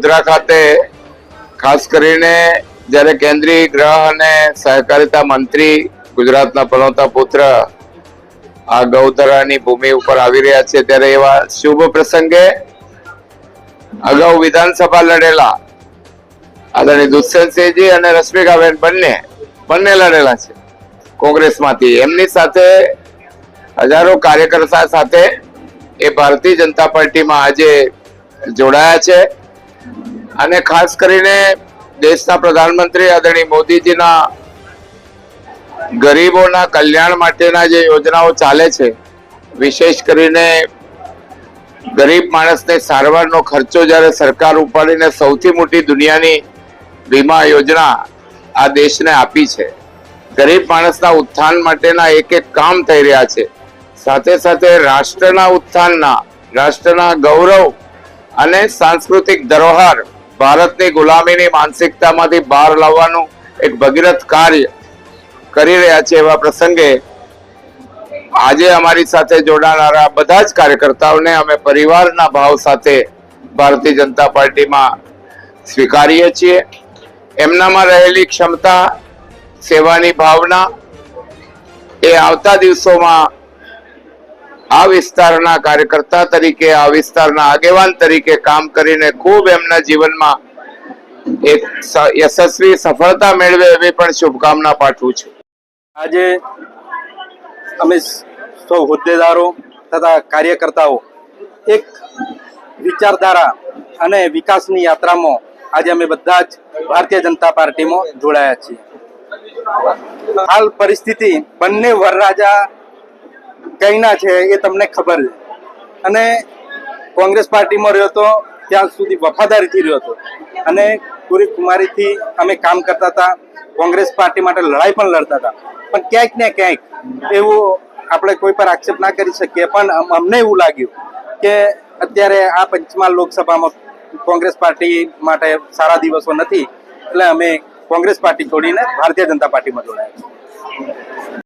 ગોધરા ખાતે ખાસ કરીને જ્યારે કેન્દ્રીય ગ્રહ અને સહકારિતા મંત્રી ગુજરાતના પનોતા પુત્ર આ ગૌધરાની ભૂમિ ઉપર આવી રહ્યા છે, ત્યારે એવા શુભ પ્રસંગે અગાઉ વિધાનસભા લડેલા આદરણીય દુષ્યંતસિંહજી અને રશ્મિકાબેન બંને બંને લડેલા છે કોંગ્રેસમાંથી. એમની સાથે હજારો કાર્યકર્તા સાથે એ ભારતીય જનતા પાર્ટીમાં આજે જોડાયા છે. અને ખાસ કરીને દેશના પ્રધાનમંત્રી આદરણીય મોદીજીના ગરીબોના કલ્યાણ માટેના જે યોજનાઓ ચાલે છે, વિશેષ કરીને ગરીબ માણસને સારવારનો ખર્ચો જ્યારે સરકાર ઉપાડીને સૌથી મોટી દુનિયાની વીમા યોજના આ દેશને આપી છે. ગરીબ માણસના ઉત્થાન માટેના એક એક કામ થઈ રહ્યા છે. સાથે સાથે રાષ્ટ્રના ઉત્થાનના, રાષ્ટ્રના ગૌરવ અને સાંસ્કૃતિક ધરોહર ભારતની ગુલામીની માનસિકતામાંથી બહાર લાવવાનું એક ભગીરથ કાર્ય કરી રહ્યા છે એવા પ્રસંગે આજે અમારી સાથે જોડાનારા બધા જ કાર્યકર્તાઓને અમે પરિવારના ભાવ સાથે ભારતીય જનતા પાર્ટીમાં સ્વીકારીએ છીએ. એમનામાં રહેલી ક્ષમતા, સેવાની ભાવના એ આવતા દિવસોમાં આ વિસ્તારના કાર્યકર્તા તરીકે, આ વિસ્તારના આગેવાન તરીકે કામ કરીને ખૂબ એમના જીવનમાં એક યશસ્વી સફળતા મેળવે એવી પણ શુભકામના પાઠવું છું. આજે અમે સૌ હોદ્દેદારો તથા કાર્યકર્તાઓ એક વિચારધારા અને વિકાસની યાત્રામાં આજે અમે બધા જ ભારતીય જનતા પાર્ટીમાં જોડાયા છીએ. હાલ પરિસ્થિતિ બંને વરરાજા કઈના છે એ તમને ખબર છે. અને કોંગ્રેસ પાર્ટીમાં રહ્યો હતો ત્યાં સુધી વફાદારીથી રહ્યો હતો. અને પૂરી કુમારીથી અમે કામ કરતા હતા. કોંગ્રેસ પાર્ટી માટે લડાઈ પણ લડતા હતા. પણ ક્યાંક ને ક્યાંક એવું આપણે કોઈ પર આક્ષેપ ના કરી શકીએ, પણ અમને એવું લાગ્યું કે અત્યારે આ પંચમહાલ લોકસભામાં કોંગ્રેસ પાર્ટી માટે સારા દિવસો નથી. એટલે અમે કોંગ્રેસ પાર્ટી છોડીને ભારતીય જનતા પાર્ટીમાં જોડાયા